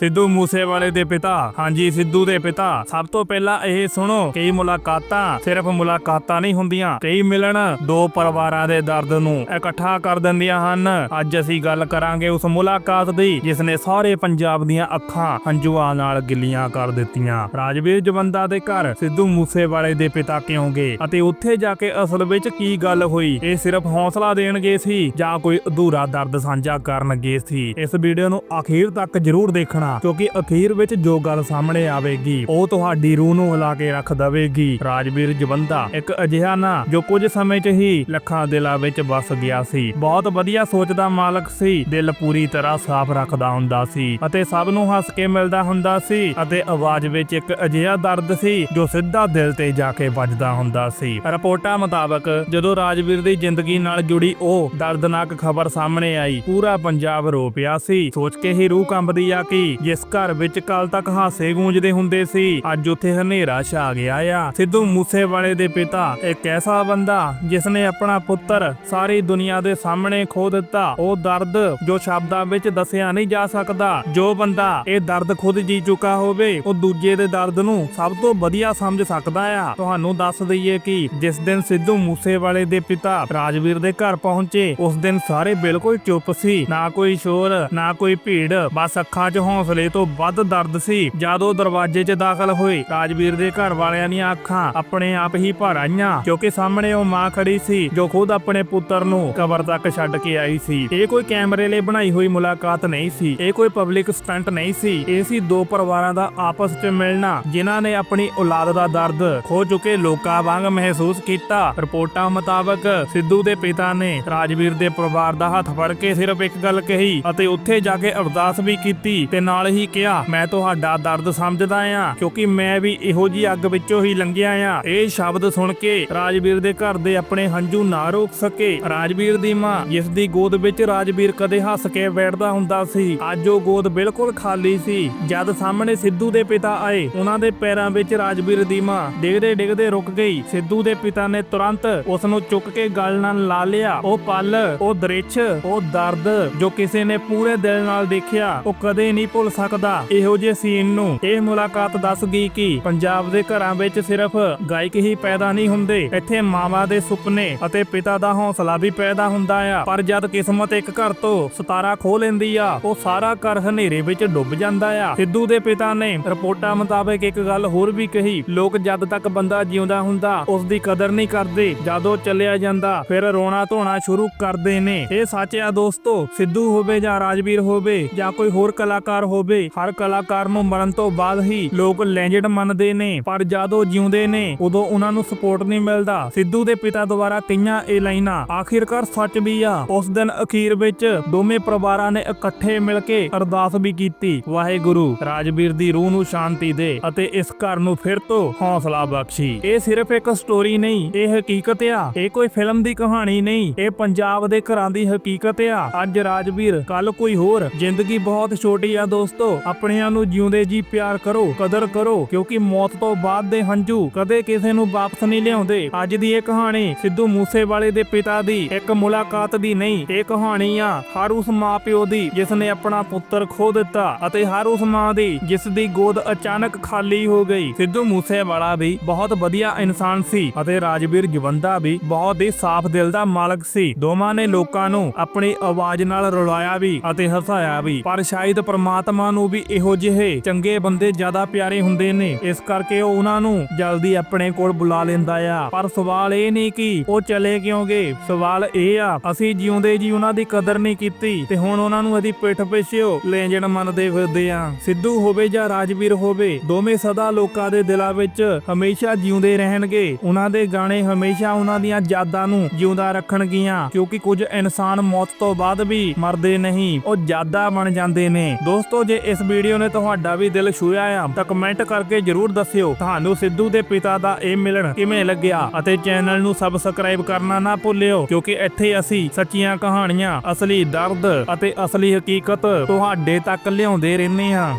ਸਿੱਧੂ ਮੂਸੇਵਾਲੇ ਦੇ ਪਿਤਾ। ਹਾਂਜੀ, ਸਿੱਧੂ ਦੇ ਪਿਤਾ। ਸਭ ਤੋਂ ਪਹਿਲਾਂ ਇਹ ਸੁਣੋ, ਕਈ ਮੁਲਾਕਾਤਾਂ ਸਿਰਫ ਮੁਲਾਕਾਤਾਂ ਨਹੀਂ ਹੁੰਦੀਆਂ। ਕਈ ਮਿਲਣ, ਦੋ ਪਰਿਵਾਰਾਂ ਦੇ ਦਰਦ ਨੂੰ ਇਕੱਠਾ ਕਰ ਦਿੰਦੀਆਂ ਹਨ। ਅੱਜ ਅਸੀਂ ਗੱਲ ਕਰਾਂਗੇ ਉਸ ਮੁਲਾਕਾਤ ਦੀ ਜਿਸ ਨੇ ਸਾਰੇ ਪੰਜਾਬ ਦੀਆਂ ਅੱਖਾਂ ਹੰਝੂਆਂ ਨਾਲ ਗਿੱਲੀਆਂ ਕਰ ਦਿੱਤੀਆਂ। ਰਾਜਵੀਰ ਜਵੰਦਾ ਦੇ ਘਰ ਸਿੱਧੂ ਮੂਸੇਵਾਲੇ ਦੇ ਪਿਤਾ ਕਿਉਂ ਗਏ? ਅਤੇ ਉੱਥੇ ਜਾ ਕੇ ਅਸਲ ਵਿੱਚ ਕੀ ਗੱਲ ਹੋਈ? ਇਹ ਸਿਰਫ ਹੌਸਲਾ ਦੇਣਗੇ ਸੀ ਜਾਂ ਕੋਈ ਅਧੂਰਾ ਦਰਦ ਸਾਂਝਾ ਕਰਨਗੇ ਸੀ? ਇਸ ਵੀਡੀਓ ਨੂੰ ਅਖੀਰ ਤੱਕ ਜ਼ਰੂਰ ਦੇਖਣਾ। ਕਿਉਂਕਿ ਅਖੀਰ ਵਿੱਚ ਜੋ ਗੱਲ ਸਾਹਮਣੇ ਆਵੇਗੀ, ਉਹ ਤੁਹਾਡੀ ਰੂਹ ਨੂੰ ਹਿਲਾ ਕੇ ਰੱਖ ਦੇਵੇਗੀ। ਰਾਜਵੀਰ ਜਵੰਦਾ, ਇੱਕ ਅਜਿਹਾ ਨਾ, ਜੋ ਕੁਝ ਸਮੇਂ 'ਚ ਹੀ ਲੱਖਾਂ ਦਿਲਾਂ ਵਿੱਚ ਵਸ ਗਿਆ ਸੀ। ਬਹੁਤ ਵਧੀਆ ਸੋਚ ਦਾ ਮਾਲਕ ਸੀ, ਦਿਲ ਪੂਰੀ ਤਰ੍ਹਾਂ ਸਾਫ਼ ਰੱਖਦਾ ਹੁੰਦਾ ਸੀ, ਅਤੇ ਸਭ ਨੂੰ ਹੱਸ ਕੇ ਮਿਲਦਾ ਹੁੰਦਾ ਸੀ, ਅਤੇ ਆਵਾਜ਼ ਵਿੱਚ ਇੱਕ ਅਜਿਹਾ ਦਰਦ ਸੀ, ਜੋ ਸਿੱਧਾ ਦਿਲ ਤੇ ਜਾ ਕੇ ਵੱਜਦਾ ਹੁੰਦਾ ਸੀ। ਰਿਪੋਰਟਾਂ ਮੁਤਾਬਕ, ਜਦੋਂ ਰਾਜਵੀਰ ਦੀ ਜ਼ਿੰਦਗੀ ਨਾਲ ਜੁੜੀ, ਉਹ ਦਰਦਨਾਕ ਖਬਰ ਸਾਹਮਣੇ ਆਈ। ਪੂਰਾ ਪੰਜਾਬ ਰੋ ਪਿਆ ਸੀ। ਸੋਚ ਕੇ ਹੀ ਰੂਹ ਕੰਬਦੀ ਆ ਕਿ ਜਿਸ ਘਰ ਵਿੱਚ ਕੱਲ ਤੱਕ ਹਾਸੇ ਗੂੰਜਦੇ ਹੁੰਦੇ ਸੀ, ਅੱਜ ਉੱਥੇ ਹਨੇਰਾ ਛਾ ਗਿਆ ਆ। ਸਿੱਧੂ ਮੂਸੇਵਾਲੇ ਦੇ ਪਿਤਾ, ਇੱਕ ਐਸਾ ਬੰਦਾ ਜਿਸ ਨੇ ਆਪਣਾ ਪੁੱਤਰ ਸਾਰੀ ਦੁਨੀਆ ਦੇ ਸਾਹਮਣੇ ਖੋ ਦਿੱਤਾ। ਉਹ ਦਰਦ ਜੋ ਸ਼ਬਦਾਂ ਵਿੱਚ ਦੱਸਿਆ ਨਹੀਂ ਜਾ ਸਕਦਾ। ਜੋ ਬੰਦਾ ਇਹ ਦਰਦ ਖੁਦ ਜੀ ਚੁੱਕਾ ਹੋਵੇ, ਉਹ ਦੂਜੇ ਦੇ ਦਰਦ ਨੂੰ ਸਭ ਤੋਂ ਵਧੀਆ ਸਮਝ ਸਕਦਾ ਆ। ਤੁਹਾਨੂੰ ਦੱਸ ਦਈਏ ਕਿ ਜਿਸ ਦਿਨ ਸਿੱਧੂ ਮੂਸੇਵਾਲੇ ਦੇ ਪਿਤਾ ਰਾਜਵੀਰ ਦੇ ਘਰ ਪਹੁੰਚੇ, ਉਸ ਦਿਨ ਸਾਰੇ ਬਿਲਕੁਲ ਚੁੱਪ ਸੀ। ਨਾ ਕੋਈ ਸ਼ੋਰ, ਨਾ ਕੋਈ ਭੀੜ, ਬਸ ਅੱਖਾਂ 'ਚ ਹੌਸਲੇ ਤੋਂ ਵੱਧ ਦਰਦ ਸੀ। ਜਦ ਉਹ ਦਰਵਾਜ਼ੇ 'ਚ ਦਾਖਲ ਹੋਏ ਰਾਜਵੀਰ ਦੇ ਘਰ ਵਾਲਿਆਂ ਦੀਆਂ ਅੱਖਾਂ ਆਪਣੇ ਆਪ ਹੀ ਭਰ ਆਈਆਂ, ਕਿਉਂਕਿ ਸਾਹਮਣੇ ਉਹ ਮਾਂ ਖੜੀ ਸੀ, ਜੋ ਖੁਦ ਆਪਣੇ ਪੁੱਤਰ ਨੂੰ ਕਬਰ ਤੱਕ ਛੱਡ ਕੇ ਆਈ ਸੀ। ਇਹ ਕੋਈ ਕੈਮਰੇ ਲਈ ਬਣਾਈ ਹੋਈ ਮੁਲਾਕਾਤ ਨਹੀਂ ਸੀ, ਇਹ ਕੋਈ ਪਬਲਿਕ ਸਟੰਟ ਨਹੀਂ ਸੀ। ਇਹ ਸੀ ਦੋ ਪਰਿਵਾਰਾਂ ਦਾ ਆਪਸ 'ਚ ਮਿਲਣਾ, ਜਿਨ੍ਹਾਂ ਨੇ ਆਪਣੀ ਔਲਾਦ ਦਾ ਦਰਦ ਖੋ ਚੁੱਕੇ ਲੋਕਾਂ ਵਾਂਗ ਮਹਿਸੂਸ ਕੀਤਾ। ਰਿਪੋਰਟਾਂ ਮੁਤਾਬਕ, ਸਿੱਧੂ ਦੇ ਪਿਤਾ ਨੇ ਰਾਜਵੀਰ ਦੇ ਪਰਿਵਾਰ ਦਾ ਹੱਥ ਫੜ ਕੇ ਸਿਰਫ ਇੱਕ ਗੱਲ ਕਹੀ ਅਤੇ ਉੱਥੇ ਜਾ ਕੇ ਅਰਦਾਸ ਵੀ ਕੀਤੀ, ਤੇ ਨਾਲ ਨਾਲ ਹੀ ਕਿਹਾ, ਮੈਂ ਤੁਹਾਡਾ ਦਰਦ ਸਮਝਦਾ ਆ, ਕਿਉਂਕਿ ਮੈਂ ਵੀ ਇਹੋ ਜੀ ਅੱਗ ਵਿੱਚੋਂ ਹੀ ਲੰਘਿਆ ਆ। ਇਹ ਸ਼ਬਦ ਸੁਣ ਕੇ ਰਾਜਵੀਰ ਦੇ ਘਰ ਦੇ ਆਪਣੇ ਹੰਝੂ ਨਾ ਰੋਕ ਸਕੇ। ਰਾਜਵੀਰ ਦੀ ਮਾਂ, ਜਿਸ ਦੀ ਗੋਦ ਵਿੱਚ ਰਾਜਵੀਰ ਕਦੇ ਹੱਸ ਕੇ ਬੈਠਦਾ ਹੁੰਦਾ ਸੀ, ਅੱਜ ਉਹ ਗੋਦ ਬਿਲਕੁਲ ਖਾਲੀ ਸੀ। ਜਦ ਸਾਹਮਣੇ ਸਿੱਧੂ ਦੇ ਪਿਤਾ ਆਏ, ਉਹਨਾਂ ਦੇ ਪੈਰਾਂ ਵਿੱਚ ਰਾਜਵੀਰ ਦੀ ਮਾਂ ਡਿੱਗਦੇ ਡਿੱਗਦੇ ਰੁਕ ਗਈ। ਸਿੱਧੂ ਦੇ ਪਿਤਾ ਨੇ ਤੁਰੰਤ ਉਸ ਨੂੰ ਚੁੱਕ ਕੇ ਗਲ ਨਾਲ ਲਾ ਲਿਆ। ਉਹ ਪਲ, ਉਹ ਦ੍ਰਿਸ਼, ਉਹ ਦਰਦ ਜੋ ਕਿਸੇ ਨੇ ਪੂਰੇ ਦਿਲ ਨਾਲ ਦੇਖਿਆ, ਉਹ ਕਦੇ ਨਹੀਂ ਭੁੱਲ ਸਕਦਾ। ਇਹੋ ਜਿਹੇ ਸੀਨ ਨੂੰ ਇਹ ਮੁਲਾਕਾਤ ਦੱਸ ਗਈ ਕਿ ਪੰਜਾਬ ਦੇ ਘਰਾਂ ਵਿੱਚ ਸਿਰਫ ਗਾਇਕ ਹੀ ਪੈਦਾ ਨਹੀਂ ਹੁੰਦੇ, ਇੱਥੇ ਮਾਵਾਂ ਦੇ ਸੁਪਨੇ ਅਤੇ ਪਿਤਾ ਦਾ ਹੌਸਲਾ ਵੀ ਪੈਦਾ ਹੁੰਦਾ ਆ। ਪਰ ਜਦ ਕਿਸਮਤ ਇੱਕ ਘਰ ਤੋਂ ਸਤਾਰਾ ਖੋ ਲੈਂਦੀ ਆ, ਉਹ ਸਾਰਾ ਘਰ ਹਨੇਰੇ ਵਿੱਚ ਡੁੱਬ ਜਾਂਦਾ ਆ। ਸਿੱਧੂ ਦੇ ਪਿਤਾ ਨੇ ਰਿਪੋਰਟਾਂ ਮੁਤਾਬਕ ਇੱਕ ਗੱਲ ਹੋਰ ਵੀ ਕਹੀ, ਲੋਕ ਜਦ ਤੱਕ ਬੰਦਾ ਜਿਉਂਦਾ ਹੁੰਦਾ, ਉਸ ਦੀ ਕਦਰ ਨਹੀਂ ਕਰਦੇ। ਜਦੋਂ ਚੱਲਿਆ ਜਾਂਦਾ, ਫਿਰ ਰੋਣਾ ਧੋਣਾ ਸ਼ੁਰੂ ਕਰਦੇ ਨੇ। ਇਹ ਸੱਚ ਆ ਦੋਸਤੋ, ਸਿੱਧੂ ਹੋਵੇ ਜਾਂ ਰਾਜਵੀਰ ਹੋਵੇ ਜਾਂ ਕੋਈ ਹੋਰ ਕਲਾਕਾਰ ਹੋਵੇ। ਹਰ ਕਲਾਕਾਰ ਨੂੰ ਮਰਨ ਤੋਂ ਬਾਅਦ ਹੀ ਲੋਕ ਲੈਜੈਂਡ ਮੰਨਦੇ ਨੇ, ਪਰ ਜਦੋਂ ਜਿਉਂਦੇ ਨੇ, ਉਦੋਂ ਉਹਨਾਂ ਨੂੰ ਸਪੋਰਟ ਨਹੀਂ ਮਿਲਦਾ। ਸਿੱਧੂ ਦੇ ਪਿਤਾ ਦੁਆਰਾ ਕਈਆਂ ਇਹ ਲਾਈਨਾਂ, ਆਖਿਰਕਾਰ ਸੱਚ ਵੀ ਆ। ਉਸ ਦਿਨ ਅਖੀਰ ਵਿੱਚ ਦੋਵੇਂ ਪਰਿਵਾਰਾਂ ਨੇ ਇਕੱਠੇ ਮਿਲ ਕੇ ਅਰਦਾਸ ਵੀ ਕੀਤੀ। ਵਾਹਿਗੁਰੂ, ਰਾਜਵੀਰ ਦੀ ਰੂਹ ਨੂੰ ਸ਼ਾਂਤੀ ਦੇ ਅਤੇ ਇਸ ਘਰ ਨੂੰ ਫਿਰ ਤੋਂ ਹੌਸਲਾ ਬਖਸ਼ੀ। ਇਹ ਸਿਰਫ ਇੱਕ ਸਟੋਰੀ ਨਹੀਂ, ਇਹ ਹਕੀਕਤ ਆ। ਇਹ ਕੋਈ ਫਿਲਮ ਦੀ ਕਹਾਣੀ ਨਹੀਂ, ਇਹ ਪੰਜਾਬ ਦੇ ਘਰਾਂ ਦੀ ਹਕੀਕਤ ਆ। ਅੱਜ ਰਾਜਵੀਰ ਕੱਲ ਕੋਈ ਹੋਰ। ਜ਼ਿੰਦਗੀ ਬਹੁਤ ਛੋਟੀ ਆ ਦੋਸਤੋ। ਆਪਣਿਆਂ ਨੂੰ ਜਿਉਂਦੇ ਜੀ ਪਿਆਰ ਕਰੋ, ਕਦਰ ਕਰੋ, ਕਿਉਂਕਿ ਮੌਤ ਤੋਂ ਬਾਅਦ ਦੇ ਹੰਝੂ ਕਦੇ ਕਿਸੇ ਨੂੰ ਵਾਪਸ ਨਹੀਂ ਲਿਆਉਂਦੇ। ਅੱਜ ਦੀ ਇਹ ਕਹਾਣੀ ਸਿੱਧੂ ਮੂਸੇਵਾਲੇ ਦੇ ਪਿਤਾ ਦੀ ਇੱਕ ਮੁਲਾਕਾਤ ਦੀ ਨਹੀਂ, ਇਹ ਕਹਾਣੀ ਆ ਹਰ ਉਸ ਮਾਪਿਓ ਦੀ ਜਿਸ ਨੇ ਆਪਣਾ ਪੁੱਤਰ ਖੋ ਦਿੱਤਾ ਅਤੇ ਹਰ ਉਸ ਮਾਂ ਦੀ, ਜਿਸ ਦੀ ਗੋਦ ਅਚਾਨਕ ਖਾਲੀ ਹੋ ਗਈ। ਸਿੱਧੂ ਮੂਸੇਵਾਲਾ ਵੀ ਬਹੁਤ ਵਧੀਆ ਇਨਸਾਨ ਸੀ ਅਤੇ ਰਾਜਵੀਰ ਜਵੰਦਾ ਵੀ ਬਹੁਤ ਹੀ ਸਾਫ਼ ਦਿਲ ਦਾ ਮਾਲਕ ਸੀ। ਦੋਵਾਂ ਨੇ ਲੋਕਾਂ ਨੂੰ ਆਪਣੀ ਆਵਾਜ਼ ਨਾਲ ਰੁਲਾਇਆ ਵੀ ਅਤੇ ਹਸਾਇਆ ਵੀ, ਪਰ ਸ਼ਾਇਦ ਪ੍ਰਮਾਤਮਾ ਨੂੰ ਵੀ ਇਹੋ ਜਿਹੇ ਚੰਗੇ ਬੰਦੇ ਜ਼ਿਆਦਾ ਪਿਆਰੇ ਹੁੰਦੇ ਨੇ। ਇਸ ਕਰਕੇ ਉਹ ਉਹਨਾਂ ਨੂੰ ਜਲਦੀ ਆਪਣੇ ਕੋਲ ਬੁਲਾ ਲੈਂਦਾ ਆ। ਪਰ ਸਵਾਲ ਇਹ ਨਹੀਂ ਕਿ ਉਹ ਚਲੇ ਕਿਉਂ ਗਏ ਸਵਾਲ ਇਹ ਆ, ਅਸੀਂ ਜਿਉਂਦੇ ਜੀ ਉਹਨਾਂ ਦੀ ਕਦਰ ਨਹੀਂ ਕੀਤੀ ਤੇ ਹੁਣ ਉਹਨਾਂ ਨੂੰ ਅਸੀਂ ਪਿੱਠ ਪਿੱਛੇਓ ਲੈਂਜਣ ਮੰਨਦੇ ਫਿਰਦੇ ਆ। ਸਿੱਧੂ ਹੋਵੇ ਜਾਂ ਰਾਜਵੀਰ ਹੋਵੇ, ਦੋਵੇਂ ਸਦਾ ਲੋਕਾਂ ਦੇ ਦਿਲਾਂ ਵਿੱਚ ਹਮੇਸ਼ਾ ਜਿਉਂਦੇ ਰਹਿਣਗੇ। ਉਹਨਾਂ ਦੇ ਗਾਣੇ ਹਮੇਸ਼ਾ ਉਹਨਾਂ ਦੀਆਂ ਯਾਦਾਂ ਨੂੰ ਜਿਉਂਦਾ ਰੱਖਣਗੀਆਂ, ਕਿਉਂਕਿ ਕੁਝ ਇਨਸਾਨ ਮੌਤ ਤੋਂ ਬਾਅਦ ਵੀ ਮਰਦੇ ਨਹੀਂ, ਉਹ ਯਾਦਾਂ ਬਣ ਜਾਂਦੇ ਨੇ। ਦੋਸਤੋ ਜੇ ਇਸ ਵੀਡੀਓ ਨੇ ਤੁਹਾਡਾ ਵੀ ਦਿਲ ਛੂਇਆ ਆ, ਤਾਂ ਕਮੈਂਟ ਕਰਕੇ ਜਰੂਰ ਦੱਸਿਓ। ਤੁਹਾਨੂੰ ਸਿੱਧੂ ਦੇ ਪਿਤਾ ਦਾ ਇਹ ਮਿਲਣ ਕਿਵੇਂ ਲੱਗਿਆ? ਅਤੇ ਚੈਨਲ ਨੂੰ ਸਬਸਕ੍ਰਾਈਬ ਕਰਨਾ ਨਾ ਭੁੱਲਿਓ, ਕਿਉਂਕਿ ਇੱਥੇ ਅਸੀਂ ਸੱਚੀਆਂ ਕਹਾਣੀਆਂ, ਅਸਲੀ ਦਰਦ ਅਤੇ ਅਸਲੀ ਹਕੀਕਤ ਤੁਹਾਡੇ ਤੱਕ ਲਿਆਉਂਦੇ ਰਹਿੰਦੇ ਹਾਂ।